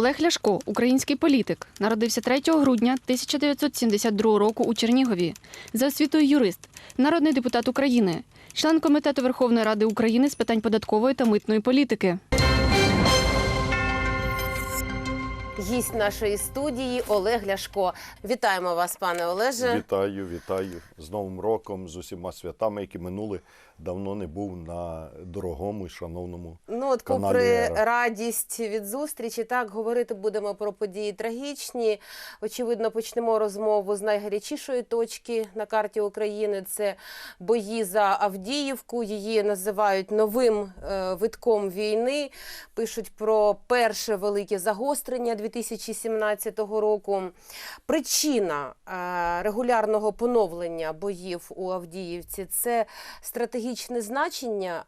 Олег Ляшко, український політик, народився 3 грудня 1972 року у Чернігові. За освітою юрист, народний депутат України, член комітету Верховної Ради України з питань податкової та митної політики. Гість нашої студії Олег Ляшко. Вітаємо вас, пане Олеже. Вітаю, вітаю з Новим роком, з усіма святами, які минули. Давно не був на дорогому і шановному. Ну от, каналі попри «Ера». радість від зустрічі, так говорити будемо про події трагічні. Очевидно, почнемо розмову з найгарячішої точки на карті України. Це бої за Авдіївку. Її називають новим е, витком війни. Пишуть про перше велике загострення 2017 року. Причина е, регулярного поновлення боїв у Авдіївці це стратегічне значення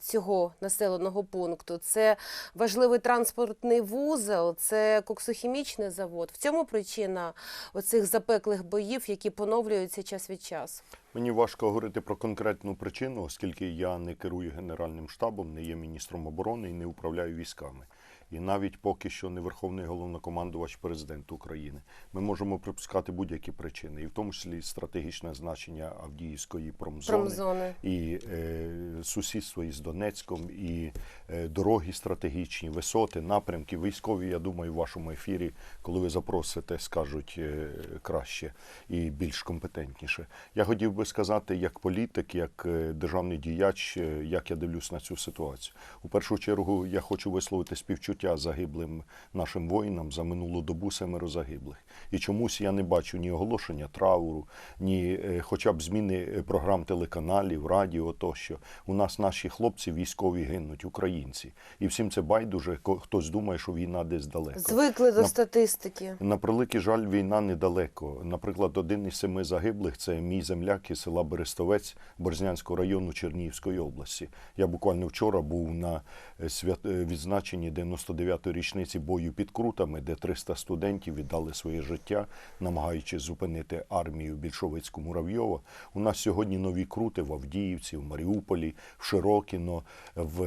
цього населеного пункту. Це важливий транспортний вузол, це коксохімічний завод. В цьому причина оцих запеклих боїв, які поновлюються час від часу. Мені важко говорити про конкретну причину, оскільки я не керую Генеральним штабом, не є міністром оборони і не управляю військами. І навіть поки що не Верховний головнокомандувач президент України. Ми можемо припускати будь-які причини, і в тому числі стратегічне значення Авдіївської промзони. Промзони. і е, сусідство із Донецьком, і е, дороги стратегічні, висоти, напрямки, військові. Я думаю, в вашому ефірі, коли ви запросите, скажуть е, краще і більш компетентніше. Я хотів би сказати, як політик, як е, державний діяч, е, як я дивлюсь на цю ситуацію. У першу чергу я хочу висловити співчуття загиблим нашим воїнам за минулу добу семеро загиблих. І чомусь я не бачу ні оголошення трауру, ні е, хоча б зміни е, програм телеканалів, радіо тощо. У нас наші хлопці військові гинуть, українці. І всім це байдуже. Хтось думає, що війна десь далеко. Звикли до На- статистики. На превеликий жаль, війна недалеко. Наприклад, один із семи загиблих це мій земляк із села Берестовець Борзнянського району Чернігівської області. Я буквально вчора був на е, свят... відзначенні 99-ї річниці бою під Крутами, де 300 студентів віддали своє життя, намагаючись зупинити армію більшовицьку Муравйова. У нас сьогодні нові крути в Авдіївці, в Маріуполі, в Широкіно, в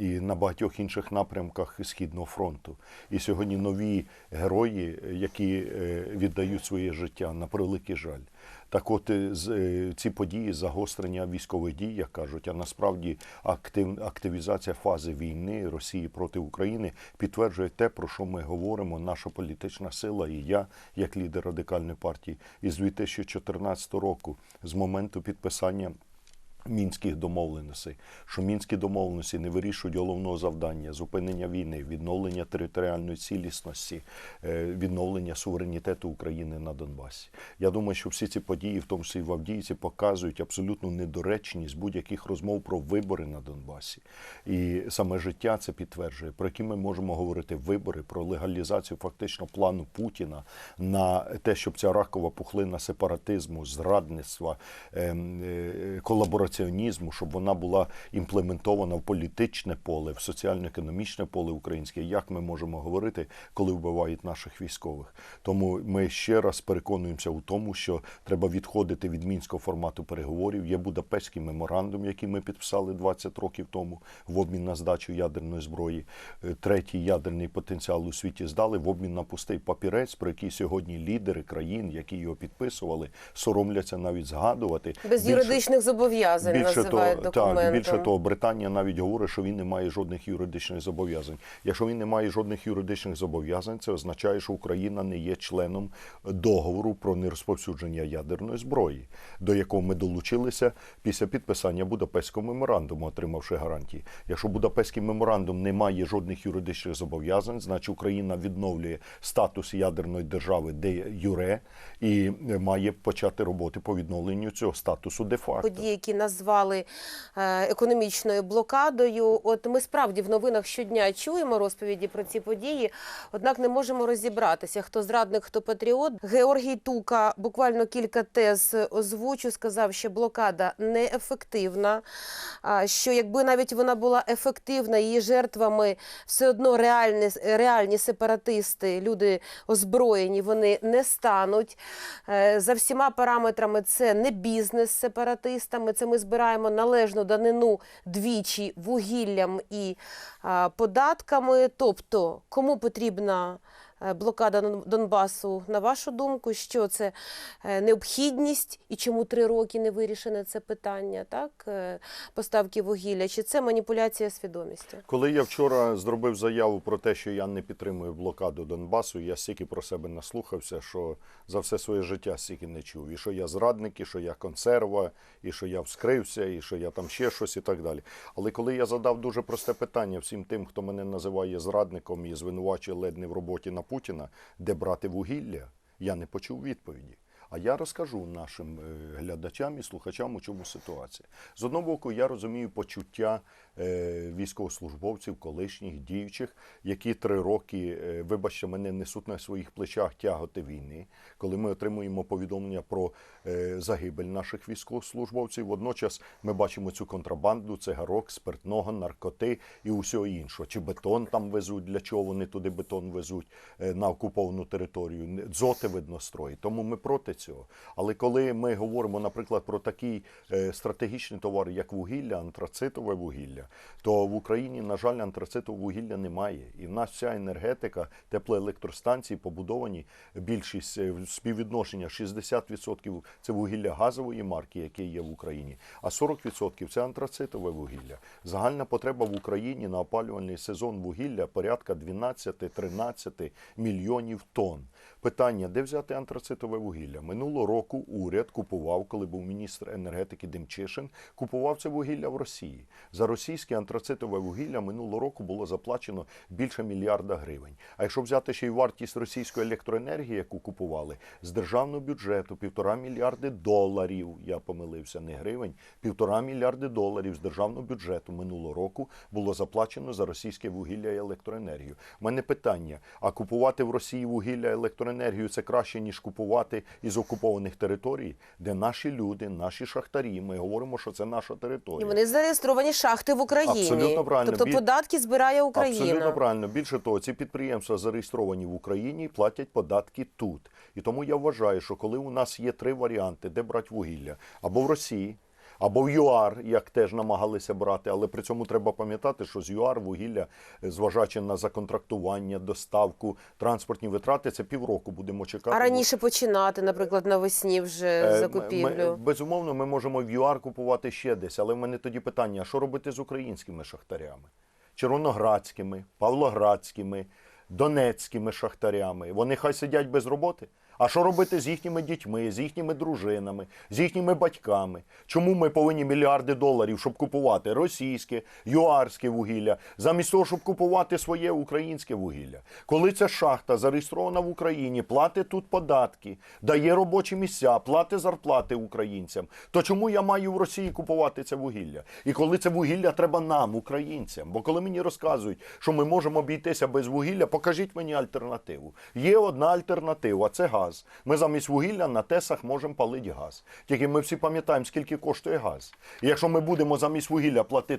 і на багатьох інших напрямках Східного фронту. І сьогодні нові герої, які е, віддають своє життя на превеликий жаль. Так от е, е, ці події загострення військових дій, як кажуть, а насправді актив, активізація фази війни Росії проти України підтверджує те, про що ми говоримо, наша політична сила і я, як лідер радикальної партії, із 2014 року, з моменту підписання. Мінських домовленостей, що мінські домовленості не вирішують головного завдання зупинення війни, відновлення територіальної цілісності, е, відновлення суверенітету України на Донбасі. Я думаю, що всі ці події, в тому числі і в Авдіївці, показують абсолютну недоречність будь-яких розмов про вибори на Донбасі. І саме життя це підтверджує, про які ми можемо говорити вибори, про легалізацію фактично плану Путіна на те, щоб ця ракова пухлина сепаратизму, зрадництва, ем, е, щоб вона була імплементована в політичне поле, в соціально-економічне поле українське. Як ми можемо говорити, коли вбивають наших військових? Тому ми ще раз переконуємося у тому, що треба відходити від мінського формату переговорів. Є Будапештський меморандум, який ми підписали 20 років тому в обмін на здачу ядерної зброї. Е, Третій ядерний потенціал у світі здали в обмін на пустий папірець, про який сьогодні лідери країн, які його підписували, соромляться навіть згадувати. Без Більше- юридичних зобов'язань Більше називають того, документом. так, більше того, Британія навіть говорить, що він не має жодних юридичних зобов'язань. Якщо він не має жодних юридичних зобов'язань, це означає, що Україна не є членом договору про нерозповсюдження ядерної зброї, до якого ми долучилися після підписання Будапештського меморандуму, отримавши гарантії. Якщо Будапештський меморандум не має жодних юридичних зобов'язань, значить Україна відновлює статус ядерної держави де юре і має почати роботи по відновленню цього статусу де факто. події, які назвали е, економічною блокадою. От ми справді в новинах щодня чуємо розповіді про ці події, однак не можемо розібратися, хто зрадник, хто патріот. Георгій Тука буквально кілька тез озвучу, сказав, що блокада неефективна. Що якби навіть вона була ефективна, її жертвами все одно реальні, реальні сепаратисти, люди озброєні, вони не стануть. Е, За всіма параметрами це не бізнес з сепаратистами. Це ми збираємо належну данину двічі вугіллям і податками. Тобто, кому потрібна блокада Донбасу, на вашу думку, що це е, необхідність і чому три роки не вирішене це питання, так е, поставки вугілля, чи це маніпуляція свідомістю? Коли я вчора зробив заяву про те, що я не підтримую блокаду Донбасу, я стільки про себе наслухався, що за все своє життя стільки не чув. І що я зрадник, і що я консерва, і що я вскрився, і що я там ще щось і так далі. Але коли я задав дуже просте питання всім тим, хто мене називає зрадником і звинувачує ледь не в роботі на Путіна, де брати вугілля, я не почув відповіді. А я розкажу нашим е, глядачам і слухачам, у чому ситуація. З одного боку, я розумію почуття е, військовослужбовців, колишніх діючих, які три роки, е, вибачте, мене несуть на своїх плечах тяготи війни, коли ми отримуємо повідомлення про загибель наших військовослужбовців. Водночас ми бачимо цю контрабанду, цигарок, спиртного, наркоти і усього іншого. Чи бетон там везуть, для чого вони туди бетон везуть на окуповану територію. Дзоти видно строї. Тому ми проти цього. Але коли ми говоримо, наприклад, про такий е, стратегічний товар, як вугілля, антрацитове вугілля, то в Україні, на жаль, антрацитового вугілля немає. І в нас вся енергетика, теплоелектростанції побудовані більшість е, співвідношення 60% це вугілля газової марки, яке є в Україні, а 40% це антрацитове вугілля. Загальна потреба в Україні на опалювальний сезон вугілля порядка 12-13 мільйонів тонн. Питання, де взяти антрацитове вугілля? Минулого року уряд купував, коли був міністр енергетики Демчишин, купував це вугілля в Росії. За російське антрацитове вугілля минулого року було заплачено більше мільярда гривень. А якщо взяти ще й вартість російської електроенергії, яку купували, з державного бюджету півтора мільярди доларів, я помилився, не гривень, півтора мільярди доларів з державного бюджету минулого року було заплачено за російське вугілля і електроенергію. У мене питання: а купувати в Росії вугілля і електроенергію це краще, ніж купувати із окупованих територій, де наші люди, наші шахтарі. Ми говоримо, що це наша І територія. вони зареєстровані шахти в Україні. Абсолютно правильно. Тобто податки збирає Україна. Абсолютно правильно. Більше того, ці підприємства зареєстровані в Україні і платять податки тут. І тому я вважаю, що коли у нас є три варіанти, де брати вугілля, або в Росії. Або в ЮАР, як теж намагалися брати, але при цьому треба пам'ятати, що з ЮАР вугілля, е, зважаючи на законтрактування, доставку, транспортні витрати, це півроку будемо чекати. А раніше починати, наприклад, навесні вже Е, закупівлю. Ми, безумовно, ми можемо в ЮАР купувати ще десь, але в мене тоді питання: а що робити з українськими шахтарями? Червоноградськими, Павлоградськими, Донецькими шахтарями. Вони хай сидять без роботи. А що робити з їхніми дітьми, з їхніми дружинами, з їхніми батьками? Чому ми повинні мільярди доларів, щоб купувати російське, юарське вугілля, замість того, щоб купувати своє українське вугілля? Коли ця шахта зареєстрована в Україні, платить тут податки, дає робочі місця, платить зарплати українцям, то чому я маю в Росії купувати це вугілля? І коли це вугілля треба нам, українцям? Бо коли мені розказують, що ми можемо обійтися без вугілля, покажіть мені альтернативу. Є одна альтернатива це газ. Ми замість вугілля на тесах можемо палити газ. Тільки ми всі пам'ятаємо, скільки коштує газ. І якщо ми будемо замість вугілля е,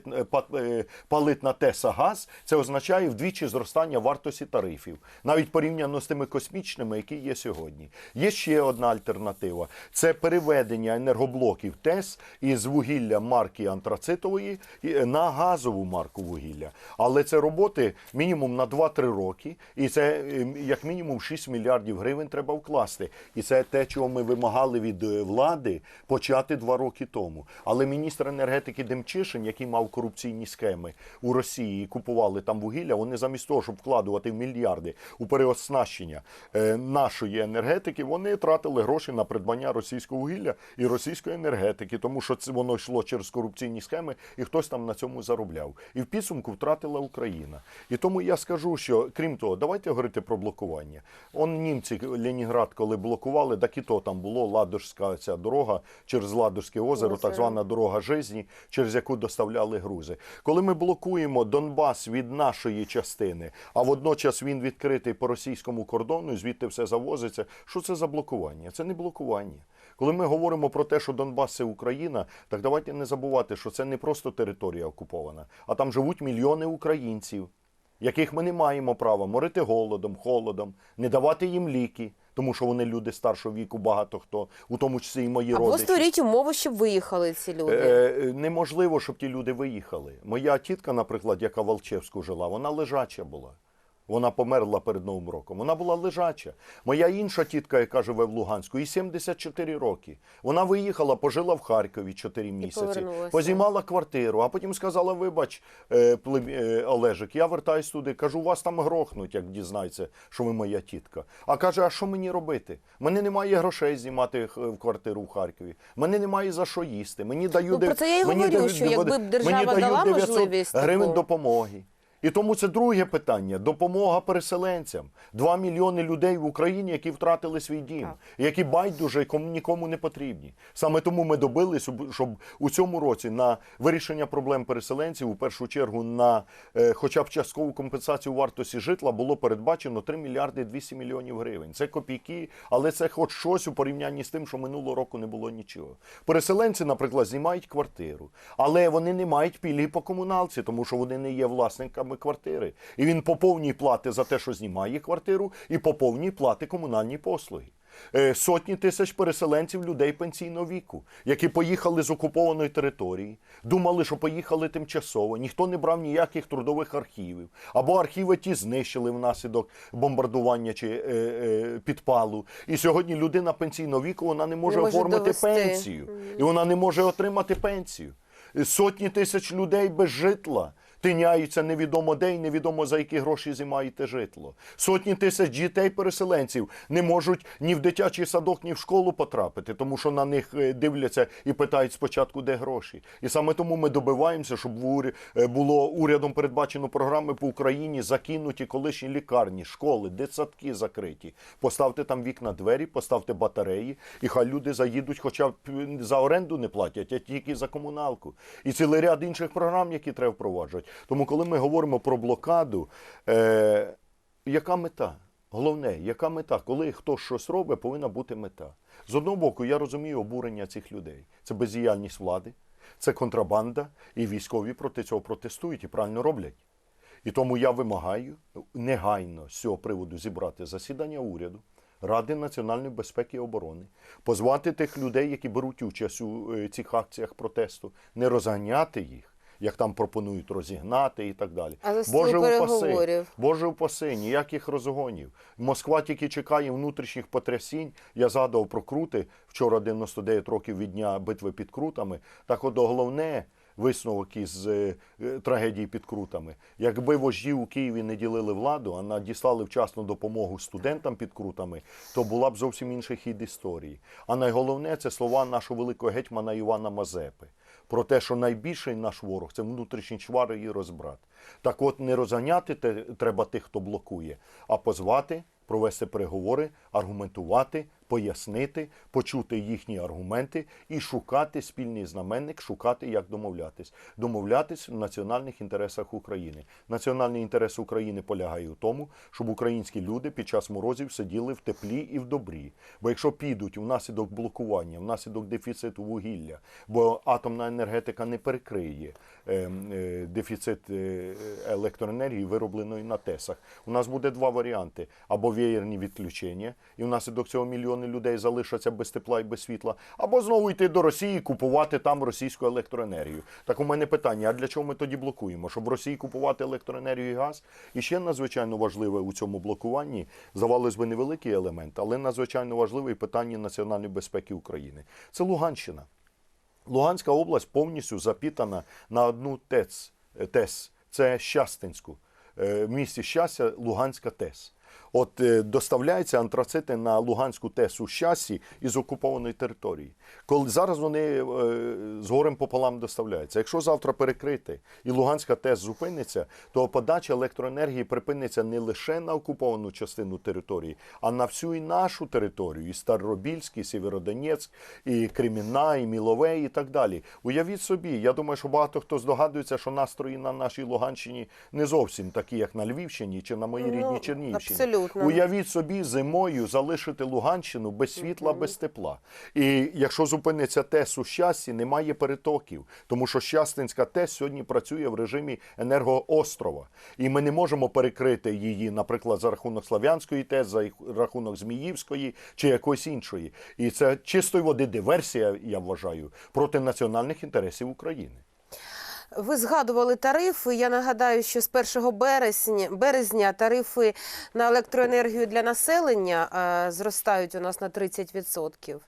е, палити на теса газ, це означає вдвічі зростання вартості тарифів, навіть порівняно з тими космічними, які є сьогодні. Є ще одна альтернатива: це переведення енергоблоків ТЕС із вугілля марки антрацитової е, на газову марку вугілля. Але це роботи мінімум на 2-3 роки, і це е, як мінімум 6 мільярдів гривень треба вкласти. І це те, чого ми вимагали від е, влади почати два роки тому. Але міністр енергетики Демчишин, який мав корупційні схеми у Росії, і купували там вугілля, вони замість того, щоб вкладувати в мільярди у переоснащення е, нашої енергетики, вони тратили гроші на придбання російського вугілля і російської енергетики, тому що це воно йшло через корупційні схеми, і хтось там на цьому заробляв. І в підсумку втратила Україна. І тому я скажу, що крім того, давайте говорити про блокування. Он німці Ленінград, коли блокували, так і то там було Ладожська ця дорога через Ладожське озеро, так звана дорога жизні, через яку доставляли грузи. Коли ми блокуємо Донбас від нашої частини, а водночас він відкритий по російському кордону, і звідти все завозиться. Що це за блокування? Це не блокування. Коли ми говоримо про те, що Донбас це Україна, так давайте не забувати, що це не просто територія окупована, а там живуть мільйони українців яких ми не маємо права морити голодом, холодом, не давати їм ліки, тому що вони люди старшого віку, багато хто, у тому числі і мої Або родичі. створіть умови, щоб виїхали ці люди. Е, неможливо, щоб ті люди виїхали. Моя тітка, наприклад, яка в Алчевську жила, вона лежача була. Вона померла перед Новим роком. Вона була лежача. Моя інша тітка, яка живе в Луганську, їй 74 роки. Вона виїхала, пожила в Харкові 4 місяці, познімала квартиру, а потім сказала: вибач, е, е, Олежик, я вертаюсь туди. Кажу, вас там грохнуть, як дізнається, що ви моя тітка. А каже, а що мені робити? Мене немає грошей знімати в квартиру в Харкові. Мене немає за що їсти. Мені дають Ну, про це я й говорю, що якби б держава дала можливість гривень допомоги. І тому це друге питання допомога переселенцям. Два мільйони людей в Україні, які втратили свій дім, які байдуже кому нікому не потрібні. Саме тому ми добились, щоб у цьому році на вирішення проблем переселенців, у першу чергу на е, хоча б часткову компенсацію вартості житла було передбачено 3 мільярди 200 мільйонів гривень. Це копійки, але це хоч щось у порівнянні з тим, що минулого року не було нічого. Переселенці, наприклад, знімають квартиру, але вони не мають пільги по комуналці, тому що вони не є власниками квартири. І він по повній плати за те, що знімає квартиру, і по повній плати комунальні послуги. Е, Сотні тисяч переселенців людей пенсійного віку, які поїхали з окупованої території, думали, що поїхали тимчасово. Ніхто не брав ніяких трудових архівів. Або архіви ті знищили внаслідок бомбардування чи е, е, підпалу. І сьогодні людина пенсійного віку вона не може, Не може оформити довести. пенсію. І вона не може отримати пенсію. Сотні тисяч людей без житла. Тиняються невідомо де і невідомо за які гроші займаєте житло. Сотні тисяч дітей-переселенців не можуть ні в дитячий садок, ні в школу потрапити, тому що на них е, дивляться і питають спочатку, де гроші. І саме тому ми добиваємося, щоб е, було урядом передбачено програми по Україні закинуті колишні лікарні, школи, дитсадки закриті. Поставте там вікна, двері, поставте батареї, і хай люди заїдуть, хоча б за оренду не платять, а тільки за комуналку. І цілий ряд інших програм, які треба впроваджувати. Тому, коли ми говоримо про блокаду, е, яка мета? Головне, яка мета? Коли хтось щось робить, повинна бути мета. З одного боку, я розумію обурення цих людей. Це бездіяльність влади, це контрабанда, і військові проти цього протестують і правильно роблять. І тому я вимагаю негайно з цього приводу зібрати засідання уряду, Ради національної безпеки і оборони, позвати тих людей, які беруть участь у е, цих акціях протесту, не розганяти їх. Як там пропонують розігнати і так далі. А за стіл переговорів? Боже упаси, ніяких розгонів. Москва тільки чекає внутрішніх потрясінь. Я згадував про крути вчора 99 років від дня битви під крутами. Так от головне висновок із е, е, трагедії під крутами. Якби вожді у Києві не ділили владу, а надіслали вчасну допомогу студентам під крутами, то була б зовсім інший хід історії. А найголовне це слова нашого великого гетьмана Івана Мазепи. Про те, що найбільший наш ворог це внутрішні чвари і розбрат. Так от не розганяти треба тих, хто блокує, а позвати, провести переговори, аргументувати, пояснити, почути їхні аргументи і шукати спільний знаменник, шукати, як домовлятись. Домовлятись в національних інтересах України. Національний інтерес України полягає у тому, щоб українські люди під час морозів сиділи в теплі і в добрі. Бо якщо підуть внаслідок блокування, внаслідок дефіциту вугілля, бо атомна енергетика не перекриє е, е, дефіцит е, електроенергії, виробленої на ТЕСах. У нас буде два варіанти: або веєрні відключення, і внаслідок цього мільйони людей залишаться без тепла і без світла, або знову йти до Росії і купувати там російську електроенергію. Так у мене питання: а для чого ми тоді блокуємо? Щоб в Росії купувати електроенергію і газ? І ще надзвичайно важливе у цьому блокуванні, здавалось би, невеликий елемент, але надзвичайно важливе і питання національної безпеки України. Це Луганщина. Луганська область повністю запітана на одну ТЕЦ. е, ТЕС. Це Щастинську. Е, В місті Щастя Луганська ТЕС. От е, доставляються антрацити на Луганську ТЕС у Щасі із окупованої території. Коли зараз вони е, з горем пополам доставляються. Якщо завтра перекрити і Луганська ТЕС зупиниться, то подача електроенергії припиниться не лише на окуповану частину території, а на всю і нашу територію, і Старобільськ, і Сєвєродонецьк, і Кремінна, і Мілове, і так далі. Уявіть собі, я думаю, що багато хто здогадується, що настрої на нашій Луганщині не зовсім такі, як на Львівщині чи на моїй рідній Чернігівщині. Ну, абсолютно. Абсолютно. Уявіть собі зимою залишити Луганщину без світла, без тепла. І якщо зупиниться ТЕС у щасті, немає перетоків, тому що Щастинська ТЕС сьогодні працює в режимі енергоострова. І ми не можемо перекрити її, наприклад, за рахунок Слав'янської ТЕС, за рахунок Зміївської чи якоїсь іншої. І це чистої води диверсія, я вважаю, проти національних інтересів України. Ви згадували тарифи. Я нагадаю, що з 1 березня, березня тарифи на електроенергію для населення е, зростають у нас на 30%.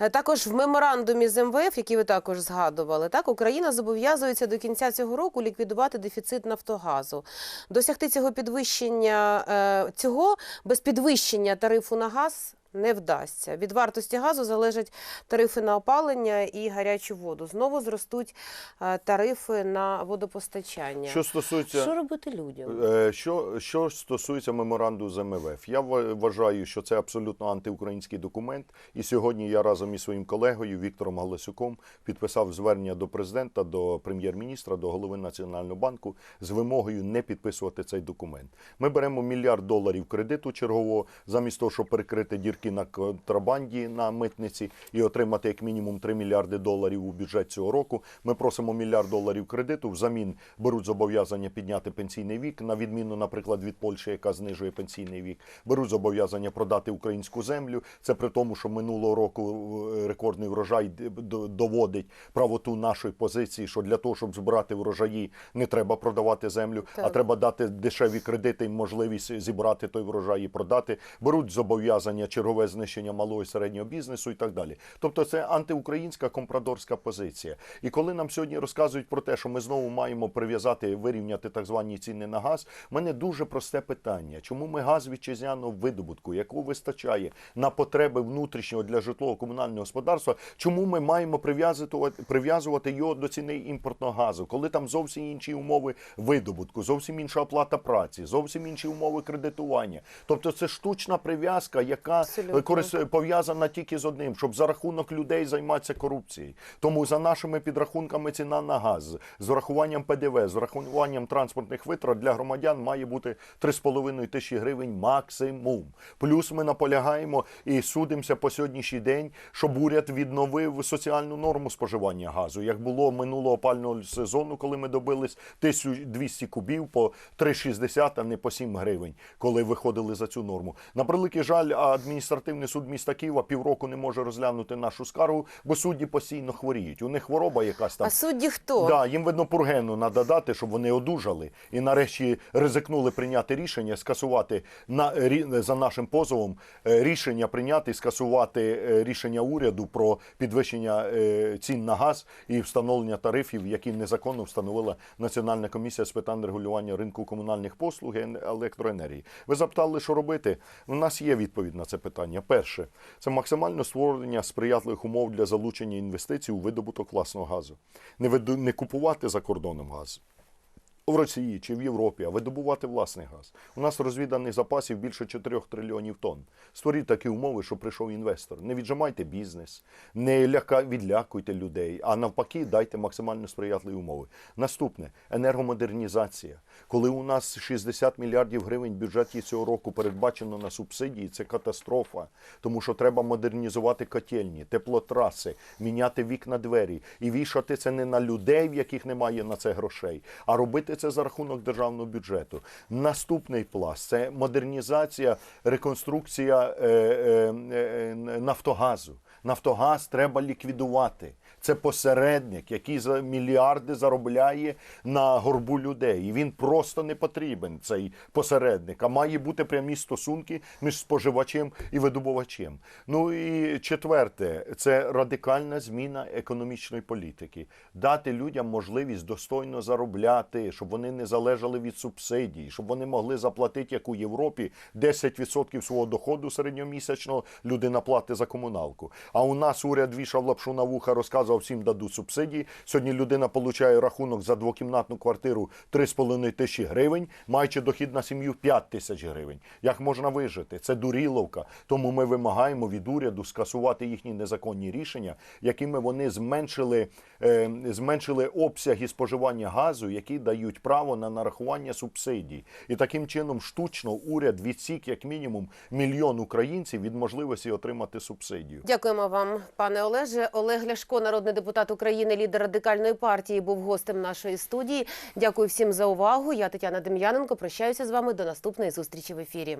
Е, Також в меморандумі з МВФ, який ви також згадували, так Україна зобов'язується до кінця цього року ліквідувати дефіцит Нафтогазу. Досягти цього підвищення е, цього без підвищення тарифу на газ. Не вдасться. Від вартості газу залежать тарифи на опалення і гарячу воду. Знову зростуть е, тарифи на водопостачання. Що стосується Що робити людям? Е, Що, що стосується меморандуму з МВФ, я вважаю, що це абсолютно антиукраїнський документ. І сьогодні я разом із своїм колегою Віктором Галасюком підписав звернення до президента, до прем'єр-міністра, до голови Національного банку з вимогою не підписувати цей документ. Ми беремо мільярд доларів кредиту чергового, замість того, щоб перекрити дірки на контрабанді на митниці і отримати як мінімум 3 мільярди доларів у бюджет цього року. Ми просимо мільярд доларів кредиту. Взамін беруть зобов'язання підняти пенсійний вік, на відміну, наприклад, від Польщі, яка знижує пенсійний вік. Беруть зобов'язання продати українську землю. Це при тому, що минулого року е, рекордний врожай доводить правоту нашої позиції, що для того, щоб збирати врожаї, не треба продавати землю, а треба дати дешеві кредити і можливість зібрати той врожай і продати. Беруть зобов'язання чергове знищення малого і середнього бізнесу і так далі. Тобто це антиукраїнська компрадорська позиція. І коли нам сьогодні розказують про те, що ми знову маємо прив'язати, вирівняти так звані ціни на газ, в мене дуже просте питання: чому ми газ вітчизняного видобутку, якого вистачає на потреби внутрішнього для житлово-комунального господарства, чому ми маємо прив'язувати його до ціни імпортного газу, коли там зовсім інші умови видобутку, зовсім інша оплата праці, зовсім інші умови кредитування. Тобто це штучна прив'язка, яка Абсолютно. пов'язана тільки з одним, щоб за рахунок людей займатися корупцією. Тому за нашими підрахунками ціна на газ з врахуванням ПДВ, з врахуванням транспортних витрат для громадян має бути 3,5 тисячі гривень максимум. Плюс ми наполягаємо і судимося по сьогоднішній день, щоб уряд відновив соціальну норму споживання газу, як було минулого опального сезону, коли ми добились 1200 кубів по 3,60, а не по 7 гривень, коли виходили за цю норму. На превеликий жаль, адміністративний суд міста Києва півроку не може розглянути нашу скаргу, бо судді постійно хворіють. У них хвороба якась там. А судді хто? Да, їм видно пургену треба дати, щоб вони одужали і нарешті ризикнули прийняти рішення, скасувати на за нашим позовом е, рішення прийняти, скасувати е, рішення уряду про підвищення е, цін на газ і встановлення тарифів, які незаконно встановила Національна комісія з питань регулювання ринку комунальних послуг і електроенергії. Ви запитали, що робити? У нас є відповідь на це питання. Перше, це максимальне створення сприятливих умов для залучення інвестицій у видобуток власного газу. Не, виду- не купувати за кордоном газ. В Росії чи в Європі, а видобувати власний газ. У нас розвіданих запасів більше 4 трильйонів тонн. Створіть такі умови, щоб прийшов інвестор. Не віджимайте бізнес, не ляка, відлякуйте людей, а навпаки, дайте максимально сприятливі умови. Наступне енергомодернізація. Коли у нас 60 мільярдів гривень в бюджеті цього року передбачено на субсидії, це катастрофа. Тому що треба модернізувати котельні, теплотраси, міняти вікна двері і вішати це не на людей, в яких немає на це грошей, а робити це за рахунок державного бюджету. Наступний пласт це модернізація, реконструкція е, е, е, Нафтогазу. Нафтогаз треба ліквідувати. Це посередник, який за мільярди заробляє на горбу людей. І він просто не потрібен, цей посередник. А має бути прямі стосунки між споживачем і видобувачем. Ну і четверте, це радикальна зміна економічної політики. Дати людям можливість достойно заробляти, щоб вони не залежали від субсидій, щоб вони могли заплатити, як у Європі, 10% свого доходу середньомісячного людина платить за комуналку. А у нас уряд вішав лапшу на вуха, розказував, всім дадуть субсидії. Сьогодні людина отримує рахунок за двокімнатну квартиру 3,5 тисячі гривень, маючи дохід на сім'ю 5 тисяч гривень. Як можна вижити? Це дуріловка. Тому ми вимагаємо від уряду скасувати їхні незаконні рішення, якими вони зменшили, е, зменшили обсяги споживання газу, які дають право на нарахування субсидій. І таким чином штучно уряд відсік як мінімум мільйон українців від можливості отримати субсидію. Дякуємо вам, пане Олеже. Олег Ляшко, народний депутат України, лідер радикальної партії, був гостем нашої студії. Дякую всім за увагу. Я Тетяна Дем'яненко. Прощаюся з вами до наступної зустрічі в ефірі.